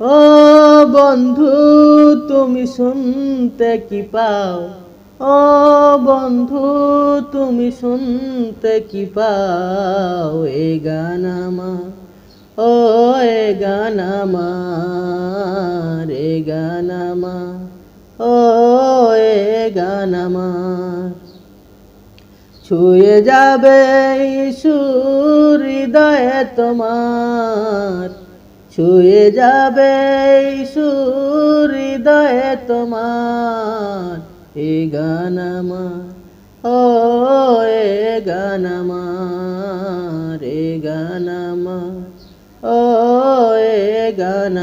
ও বন্ধু, তুমি শুনতে কি পাও? ও বন্ধু, তুমি শুনতে কি পাও? এ গান আমার, ও এ গান আমার, এ গান ও এ গান আমার। ছুঁয়ে যাবে সুর হৃদয়ে তোমার ছুঁয়ে যাবে সুর হৃদয়ে তোমার। এ গান ও, এ গান আমার, এ গান ও, এ গান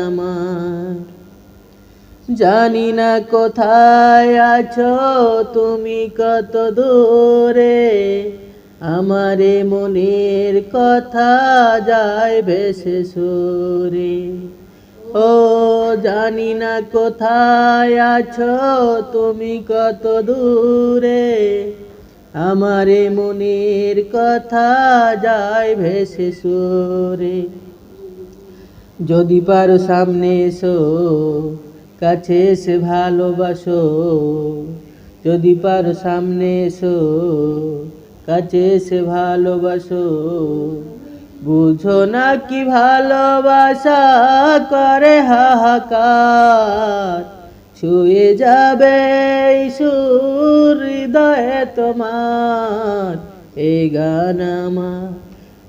জানি না কোথায় আছো, তুমি কত দূরে আমারে মনের কথা যায় ভেসে সুরে। ও, জানি না কোথায় আছো, তুমি কত দূরে। আমারে মনের কথা যায় ভেসে সুরে। যদি পারো সামনে এসো, কাছে এসে ভালোবাসো। যদি পারো সামনে এসো কাছে এসে ভালোবাসো। বুঝো না কি ভালোবাসা করে হাহাকার। ছুঁয়ে যাবে সুর হৃদয়ে তোমার। এ গান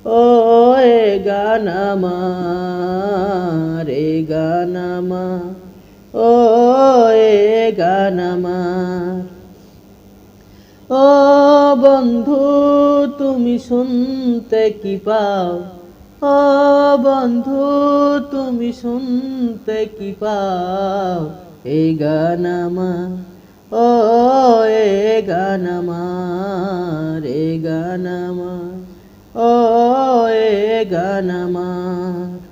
ও এ গান এ গান ও এ গান ও বন্ধু, তুমি শুনতে কি পাও? ও বন্ধু, তুমি শুনতে কি পাও? এই গান ও এ গান এ গান ও এ গান আমার।